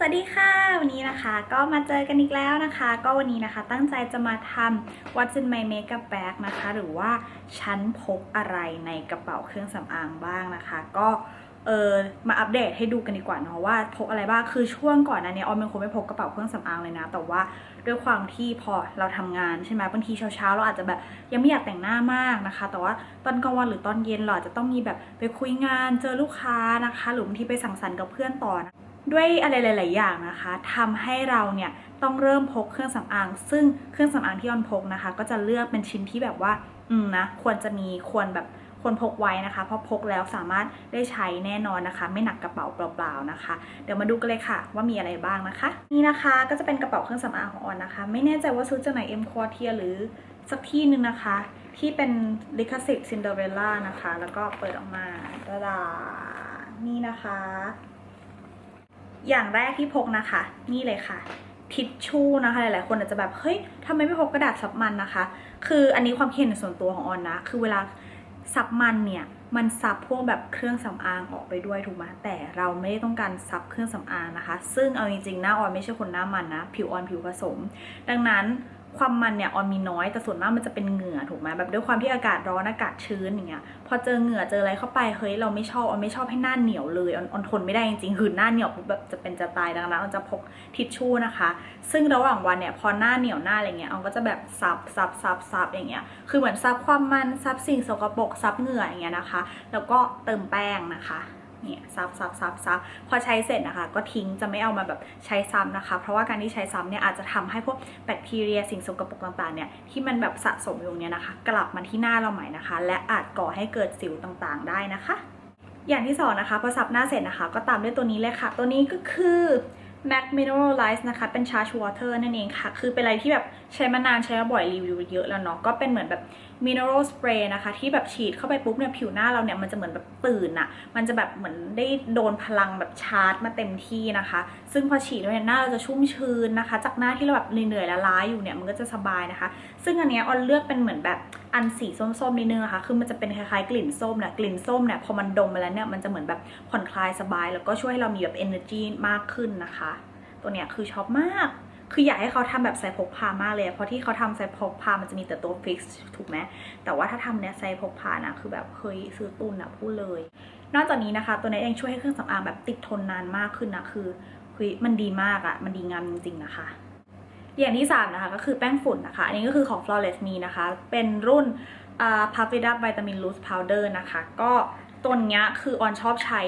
สวัสดีค่ะวันนี้นะคะก็มาเจอกันอีกแล้วนะคะ ก็วันนี้นะคะตั้งใจจะมาทำ What's in my makeup bag นะคะ หรือว่าฉันพกอะไรในกระเป๋าเครื่องสำอางบ้างนะคะ ก็เออมาอัปเดตให้ดูกันดีกว่าเนาะว่าพกอะไรบ้างคือช่วงก่อนนั้นเนี่ยออมเป็นคนไม่พกกระเป๋าเครื่องสำอางเลยนะ แต่ว่าด้วยความที่พอเราทำงานใช่ไหมบางทีเช้าๆเราอาจจะแบบยังไม่อยากแต่งหน้ามากนะคะ แต่ว่าตอนกลางวันหรือตอนเย็นเราอาจจะต้องมีแบบไปคุยงานเจอลูกค้านะคะ หรือบางทีไปสังสรรค์กับเพื่อนต่อนะ ด้วยอะไรหลาย ๆ อย่างนะคะทำให้เราเนี่ยต้องเริ่มพกเครื่องสำอาง ซึ่งเครื่องสำอางที่ออนพกนะคะ ก็จะเลือกเป็นชิ้นที่แบบว่า อืมนะ ควรจะมีควรแบบควรพกไว้นะคะ เพราะพกแล้วสามารถได้ใช้แน่นอนนะคะ ไม่หนักกระเป๋าเปล่าๆนะคะ เดี๋ยวมาดูกันเลยค่ะ ว่ามีอะไรบ้างนะคะ นี่นะคะก็จะเป็นกระเป๋าเครื่องสำอางของออนนะคะ ไม่แน่ใจว่าซื้อจากไหนเอ็มคอเทียหรือสักที่หนึ่งนะคะ ที่เป็นลิขสิทธิ์ซินเดอเรลล่านะคะ แล้วก็เปิดออกมาตาดานี่นะคะ อย่างแรกที่พกนะคะ นี่เลยค่ะ ทิชชู่นะคะ หลายๆ คนอาจจะแบบเฮ้ยทำไมไม่พกกระดาษซับมันนะคะ คืออันนี้ความคิดเห็นส่วนตัวของออนนะ คือเวลาซับมันเนี่ยมันซับพวกแบบเครื่องสำอางออกไปด้วยถูกไหมแต่เราไม่ได้ต้องการซับเครื่องสำอางนะคะ ซึ่งเอาจริงๆหน้าออนไม่ใช่คนหน้ามันนะ ผิวออนผิวผสม ดังนั้น ความมันเนี่ยออนมีน้อยแต่ส่วนมากมันจะเป็นเหงื่อถูกไหมแบบด้วยความที่อากาศร้อนอากาศชื้นอย่างเงี้ยพอเจอเหงื่อเจออะไรเข้าไปเฮ้ยเราไม่ชอบออนไม่ชอบให้หน้าเหนียวเลยออนออนทนไม่ได้จริงๆคือหน้าเหนียวแบบจะเป็นจะตายดังนั้นออนจะพกทิชชู่นะคะ ซึ่งระหว่างวันเนี่ยพอหน้าเหนียวหน้าอะไรเงี้ยออนก็จะแบบซับซับซับซับอย่างเงี้ยคือเหมือนซับความมันซับสิ่งสกปรกซับเหงื่ออย่างเงี้ยนะคะ แล้วก็เติมแป้งนะคะ เนี่ยซับซับซับซับพอใช้เสร็จนะคะ ก็ทิ้งจะไม่เอามาแบบใช้ซ้ำนะคะ เพราะว่าการที่ใช้ซ้ำเนี่ยอาจจะทำให้พวกแบคทีเรียสิ่งสกปรกต่างๆเนี่ยที่มันแบบสะสมอยู่เนี่ยนะคะ กลับมาที่หน้าเราใหม่นะคะ และอาจก่อให้เกิดสิวต่างๆ ได้นะคะ อย่างที่สองนะคะพอซับหน้าเสร็จนะคะ ก็ตามด้วยตัวนี้เลยค่ะ ตัวนี้ก็คือ MAC Mineralize นะคะ เป็น Charge Water นั่นเองค่ะ คือเป็นอะไรที่แบบใช้มานานใช้มาบ่อยรีวิวเยอะแล้วเนาะ ก็เป็นเหมือนแบบ Mineral Spray นะคะ ที่แบบฉีดเข้าไปปุ๊บเนี่ยผิวหน้าเราเนี่ยมันจะเหมือนแบบตื่นอะมันจะแบบเหมือนได้โดนพลังแบบชาร์จมาเต็มที่นะคะ ซึ่งพอฉีดแล้วเนี่ยหน้าเราจะชุ่มชื้นนะคะ จากหน้าที่เราแบบเหนื่อยๆล้าๆอยู่เนี่ยมันก็จะสบายนะคะ ซึ่งอันเนี้ยออนเลือกเป็นเหมือนแบบ อันสีส้มๆนิดนึงนะคะคือมันจะเป็นคล้ายๆกลิ่นส้มเนี่ยกลิ่นส้มเนี่ยพอมันดมไปแล้วเนี่ยมันจะเหมือนแบบผ่อนคลายสบาย แล้วก็ช่วยให้เรามีแบบ energy มากขึ้นนะคะ ตัวเนี้ยคือชอบมาก คืออยากให้เขาทำแบบไซส์พกพามากเลย เพราะที่เขาทำไซส์พกพามันจะมีแต่ตัวฟิกซ์ถูกไหมแต่ว่าถ้าทำเนี้ยไซส์พกพานะคือแบบเฮ้ยซื้อตุนอะพูดเลย นอกจากนี้นะคะ ตัวนี้เองช่วยให้เครื่องสำอางแบบติดทนนานมากขึ้นนะคือมันดีมากอะมันดีงามจริงๆนะคะ อย่างที่ 3 นะคะ ก็คือแป้งฝุ่นนะคะ อันนี้ก็คือของ Flawless Me นะคะ เป็นรุ่นอ่า Puff It Up Vitamin Loose Powder นะคะ ก็ตัวเนี้ยคือออนชอบใช้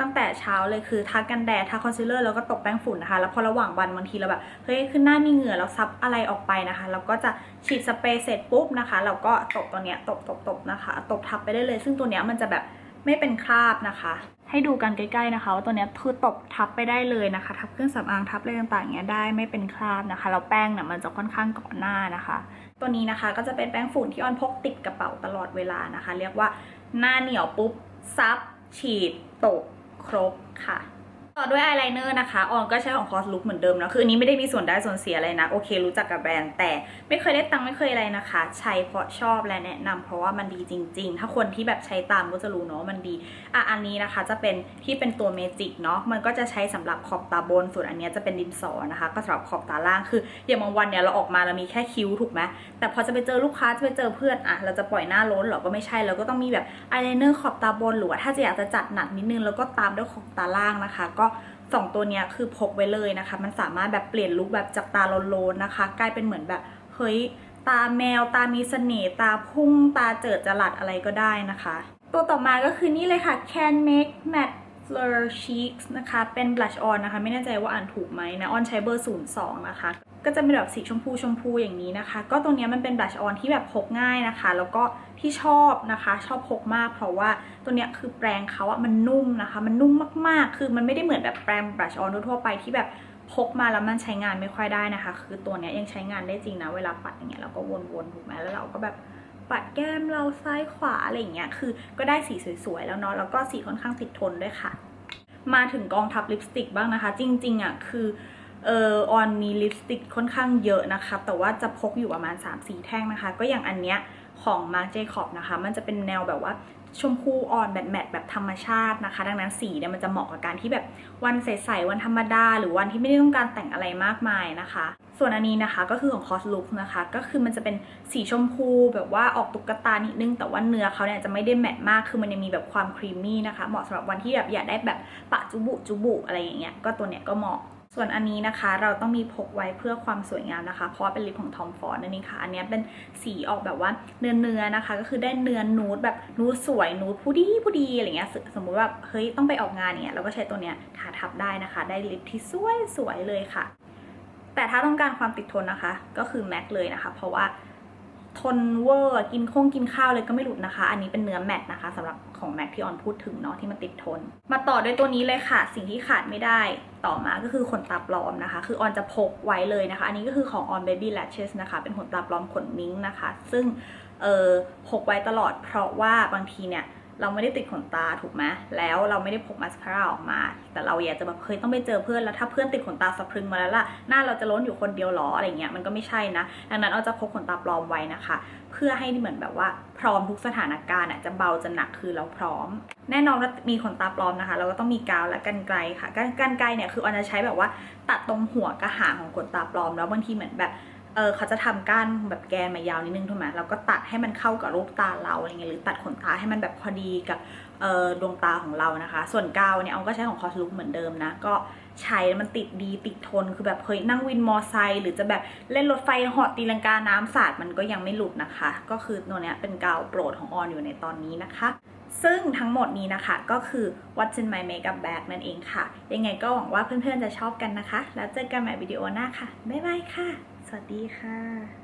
ตั้งแต่เช้าเลยคือทากันแดดทาคอนซีลเลอร์แล้วก็ตบแป้งฝุ่นนะคะ แล้วพอระหว่างวันบางทีเราแบบเฮ้ยขึ้นหน้ามีเหงื่อแล้วซับอะไรออกไปนะคะเราก็จะฉีดสเปรย์เสร็จปุ๊บนะคะ เราก็ตบตัวเนี้ยตบตบตบนะคะ ตบทับไปได้เลย ซึ่งตัวเนี้ยมันจะแบบไม่เป็นคราบนะคะ ให้ดูกันใกล้ๆนะคะ ว่าตัวนี้คือตบทับไปได้เลยนะคะ ทับเครื่องสำอางทับอะไรต่างๆเงี้ยได้ไม่เป็นคราบนะคะแล้วแป้งเนี่ยมันจะค่อนข้างเกาะหน้านะคะ ตัวนี้นะคะก็จะเป็นแป้งฝุ่นที่ออนพกติดกระเป๋าตลอดเวลานะคะ เรียกว่าหน้าเหนียวปุ๊บซับฉีดตกครบค่ะ ต่อด้วยอายไลเนอร์นะคะ ออนก็ใช้ของคอสลุกเหมือนเดิมนะ คืออันนี้ไม่ได้มีส่วนได้ส่วนเสียอะไรนะ โอเค รู้จักกับแบรนด์ แต่ไม่เคยได้ตังค์ไม่เคยอะไรนะคะ ใช้เพราะชอบและแนะนำเพราะว่ามันดีจริง ๆ ถ้าคนที่แบบใช้ตามก็จะรู้เนาะมันดี อะ อันนี้นะคะจะเป็นที่เป็นตัวเมจิกเนาะ มันก็จะใช้สำหรับขอบตาบน ส่วนอันนี้จะเป็นดินสอนะคะ ก็สำหรับขอบตาล่าง คืออย่างบางวันเนี่ยเราออกมาเรามีแค่คิ้วถูกไหมแต่พอจะไปเจอลูกค้าจะไปเจอเพื่อนอะเราจะปล่อยหน้าล้นเหรอ ก็ไม่ใช่เราก็ต้องมีแบบอายไลเนอร์ขอบตาบนหรือว่าถ้าจะอยากจะจัดหนักนิดนึงแล้วก็ตามด้วยขอบตาล่างนะคะก็สองตัวเนี้ยคือพกไว้เลยนะคะ มันสามารถแบบเปลี่ยนลุคแบบจากตาโลนๆนะคะ กลายเป็นเหมือนแบบเฮ้ยตาแมวตามีเสน่ห์ตาพุ่ง ตาเจิดจรัสอะไรก็ได้นะคะ ตัวต่อมาก็คือนี่เลยค่ะ Can Make Matte Fleur Cheeks นะคะ เป็น blush on นะคะ ไม่แน่ใจว่าอ่านถูกไหมนะออนใช้เบอร์ 02 นะคะ ก็จะเป็นแบบสีชมพูชมพูอย่างนี้นะคะ ก็ตัวนี้มันเป็น blush on ที่แบบพกง่ายนะคะ แล้วก็ที่ชอบนะคะ ชอบพกมาก เพราะว่าตัวเนี้ยคือแปรงเขาอะมันนุ่มนะคะ มันนุ่มมากๆ คือมันไม่ได้เหมือนแบบแปรง blush on ทั่วๆไปที่แบบพกมาแล้วมันใช้งานไม่ค่อยได้นะคะ คือตัวเนี้ยยังใช้งานได้จริงนะ เวลาปัดอย่างเงี้ยเราก็วนๆถูกไหมแล้วเราก็แบบ ปัดแก้มเราซ้ายขวาอะไรอย่างเงี้ยคือก็ได้สีสวยๆแล้วเนาะแล้วก็สีค่อนข้างติดทนด้วยค่ะ มาถึงกองทัพลิปสติกบ้างนะคะ จริงๆอะคือเออออนมีลิปสติกค่อนข้างเยอะนะคะ แต่ว่าจะพกอยู่ประมาณ 3-4 แท่งนะคะ ก็อย่างอันเนี้ยของ Marc Jacob นะคะ มันจะเป็นแนวแบบว่าชมพูอ่อนแบบแมตต์แบบธรรมชาตินะคะ ดังนั้นสีเนี่ยมันจะเหมาะกับการที่แบบวันใสๆวันธรรมดา หรือวันที่ไม่ได้ต้องการแต่งอะไรมากมายนะคะ ส่วนอันนี้นะคะก็คือของ Cos Look นะคะ ก็คือมันจะเป็นสีชมพูแบบว่าออกตุ๊กตานิดนึง แต่ว่าเนื้อเขาเนี่ยจะไม่ได้แมตต์มากคือมันยังมีแบบความครีมมี่นะคะ เหมาะสำหรับวันที่แบบอยากได้แบบปะจุบุจุบุอะไรอย่างเงี้ยก็ตัวเนี้ยก็เหมาะส่วนอันนี้นะคะเราต้องมีพกไว้เพื่อความสวยงามนะคะ เพราะเป็นลิปของ Tom Ford นั่นเองค่ะ อันนี้เป็นสีออกแบบว่าเนื้อเนื้อนะคะ ก็คือได้เนื้อนูดแบบนูดสวยนูดผู้ดีผู้ดีอะไรเงี้ยสมมุติว่าเฮ้ยต้องไปออกงานเนี่ยเราก็ใช้ตัวเนี้ยทาทับได้นะคะ ได้ลิปที่สวยสวยเลยค่ะ แต่ถ้าต้องการความติดทนนะคะ ก็คือแม็กเลยนะคะ เพราะว่าทนเวอร์กินคงกินข้าวเลยก็ไม่หลุดนะคะ อันนี้เป็นเนื้อแมตต์นะคะสำหรับของแม็กที่ออนพูดถึงเนาะที่มันติดทน มาต่อด้วยตัวนี้เลยค่ะ สิ่งที่ขาดไม่ได้ต่อมาก็คือขนตาปลอมนะคะ คือออนจะพกไว้เลยนะคะ อันนี้ก็คือของ On Baby Lashes นะคะ เป็นขนตาปลอมขนมิ้งนะคะ ซึ่งเออพกไว้ตลอดเพราะว่าบางทีเนี่ย เราไม่ได้ติดขนตาถูกไหมแล้วเราไม่ได้พกมาสคาร่าออกมา แต่เราอยากจะแบบเคยต้องไปเจอเพื่อนแล้วถ้าเพื่อนติดขนตาสะพรึงมาแล้วล่ะหน้าเราจะล้นอยู่คนเดียวหรออะไรเงี้ยมันก็ไม่ใช่นะดังนั้นเราจะพกขนตาปลอมไว้นะคะ เพื่อให้เหมือนแบบว่าพร้อมทุกสถานการณ์อะจะเบาจะหนักคือเราพร้อม แน่นอนว่ามีขนตาปลอมนะคะ เราก็ต้องมีกาวและกันไกลค่ะกันไกลเนี่ยคือออนจะใช้แบบว่า ตัดตรงหัวกระหางของขนตาปลอม แล้วบางทีเหมือนแบบ เออเขาจะทำก้านแบบแกนมายาวนิดนึงถูกไหมแล้วก็ตัดให้มันเข้ากับรูปตาเราอะไรเงี้ยหรือตัดขนตาให้มันแบบพอดีกับเออดวงตาของเรานะคะ ส่วนกาวเนี่ยเอาก็ใช้ของคอสลุกเหมือนเดิมนะ ก็ใช้แล้วมันติดดีติดทนคือแบบเฮ้ยนั่งวินมอไซค์หรือจะแบบเล่นรถไฟเหาะตีลังกาน้ำสาดมันก็ยังไม่หลุดนะคะ ก็คือตัวเนี้ยเป็นกาวโปรดของออนอยู่ในตอนนี้นะคะ ซึ่งทั้งหมดนี้นะคะก็คือ What's in my makeup bag นั่นเองค่ะ ยังไงก็หวังว่าเพื่อนๆจะชอบกันนะคะ แล้วเจอกันใหม่วิดีโอหน้าค่ะบ๊ายบายค่ะ วัสดีค่ะ